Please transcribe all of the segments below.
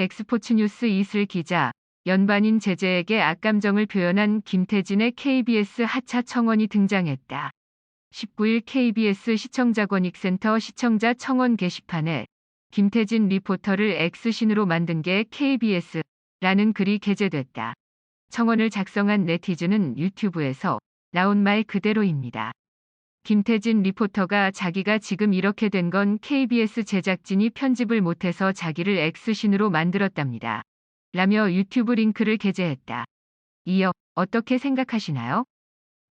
엑스포츠 뉴스 이슬 기자, 연반인 제재에게 악감정을 표현한 김태진의 KBS 하차 청원이 등장했다. 19일 KBS 시청자 권익센터 시청자 청원 게시판에 김태진 리포터를 X신으로 만든 게 KBS라는 글이 게재됐다. 청원을 작성한 네티즌은 유튜브에서 나온 말 그대로입니다. 김태진 리포터가 자기가 지금 이렇게 된 건 KBS 제작진이 편집을 못해서 자기를 X신으로 만들었답니다. 라며 유튜브 링크를 게재했다. 이어 어떻게 생각하시나요?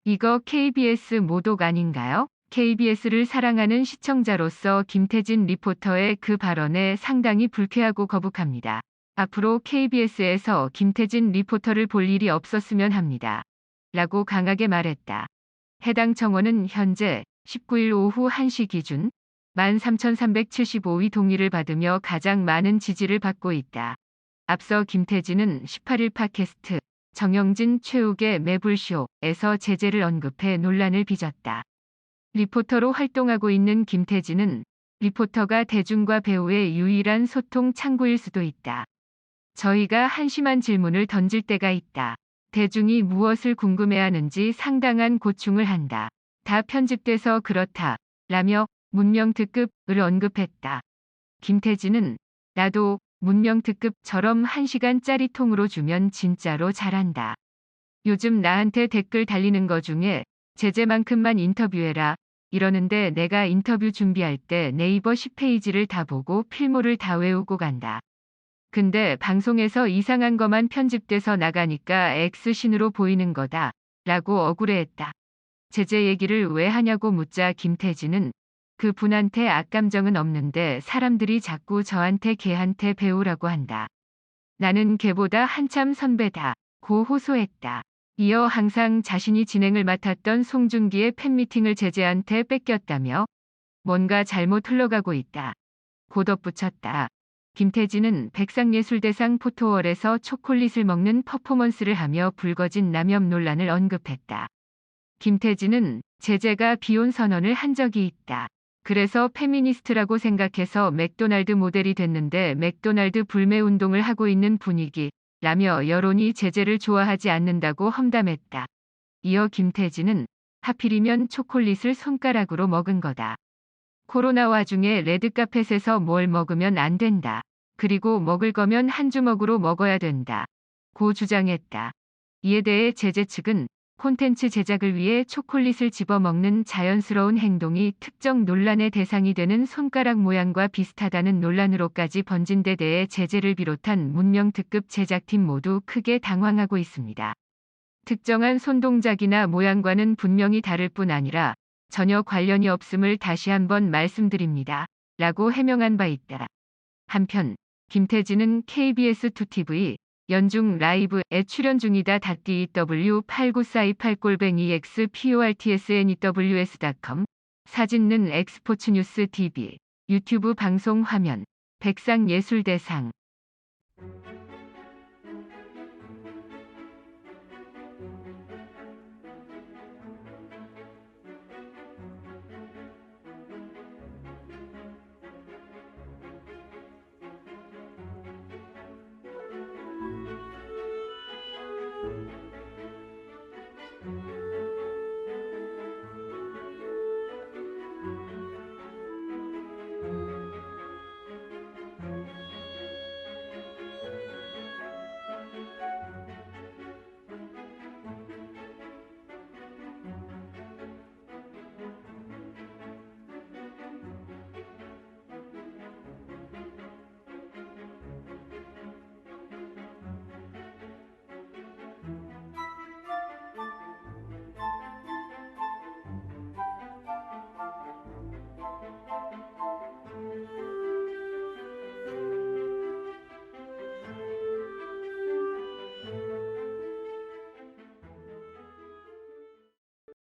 이거 KBS 모독 아닌가요? KBS를 사랑하는 시청자로서 김태진 리포터의 그 발언에 상당히 불쾌하고 거북합니다. 앞으로 KBS에서 김태진 리포터를 볼 일이 없었으면 합니다. 라고 강하게 말했다. 해당 청원은 현재 19일 오후 1시 기준 13,375위 동의를 받으며 가장 많은 지지를 받고 있다. 앞서 김태진은 18일 팟캐스트 정영진 최욱의 매불쇼에서 제재를 언급해 논란을 빚었다. 리포터로 활동하고 있는 김태진은 리포터가 대중과 배우의 유일한 소통 창구일 수도 있다. 저희가 한심한 질문을 던질 때가 있다. 대중이 무엇을 궁금해하는지 상당한 고충을 한다. 다 편집돼서 그렇다. 라며 문명 특급을 언급했다. 김태진은 나도 문명 특급처럼 1시간짜리 통으로 주면 진짜로 잘한다. 요즘 나한테 댓글 달리는 거 중에 제재만큼만 인터뷰해라. 이러는데 내가 인터뷰 준비할 때 네이버 10페이지를 다 보고 필모를 다 외우고 간다. 근데 방송에서 이상한 것만 편집돼서 나가니까 X신으로 보이는 거다. 라고 억울해했다. 제재 얘기를 왜 하냐고 묻자 김태진은 그 분한테 악감정은 없는데 사람들이 자꾸 저한테 걔한테 배우라고 한다. 나는 걔보다 한참 선배다. 고 호소했다. 이어 항상 자신이 진행을 맡았던 송중기의 팬미팅을 제재한테 뺏겼다며 뭔가 잘못 흘러가고 있다. 고 덧붙였다. 김태진은 백상예술대상 포토월에서 초콜릿을 먹는 퍼포먼스를 하며 불거진 남염 논란을 언급했다. 김태진은 제재가 비혼 선언을 한 적이 있다. 그래서 페미니스트라고 생각해서 맥도날드 모델이 됐는데 맥도날드 불매 운동을 하고 있는 분위기 라며 여론이 제재를 좋아하지 않는다고 험담했다. 이어 김태진은 하필이면 초콜릿을 손가락으로 먹은 거다. 코로나 와중에 레드카펫에서 뭘 먹으면 안 된다. 그리고 먹을 거면 한 주먹으로 먹어야 된다. 고 주장했다. 이에 대해 제재 측은 콘텐츠 제작을 위해 초콜릿을 집어먹는 자연스러운 행동이 특정 논란의 대상이 되는 손가락 모양과 비슷하다는 논란으로까지 번진 데 대해 제재를 비롯한 문명 특급 제작팀 모두 크게 당황하고 있습니다. 특정한 손동작이나 모양과는 분명히 다를 뿐 아니라 전혀 관련이 없음을 다시 한번 말씀드립니다. 라고 해명한 바 있다. 한편 김태진은 KBS2TV 연중 라이브에 출연 중이다. DW89428골뱅이 xportsnews.com 사진는 엑스포츠 뉴스 TV 유튜브 방송 화면 백상예술대상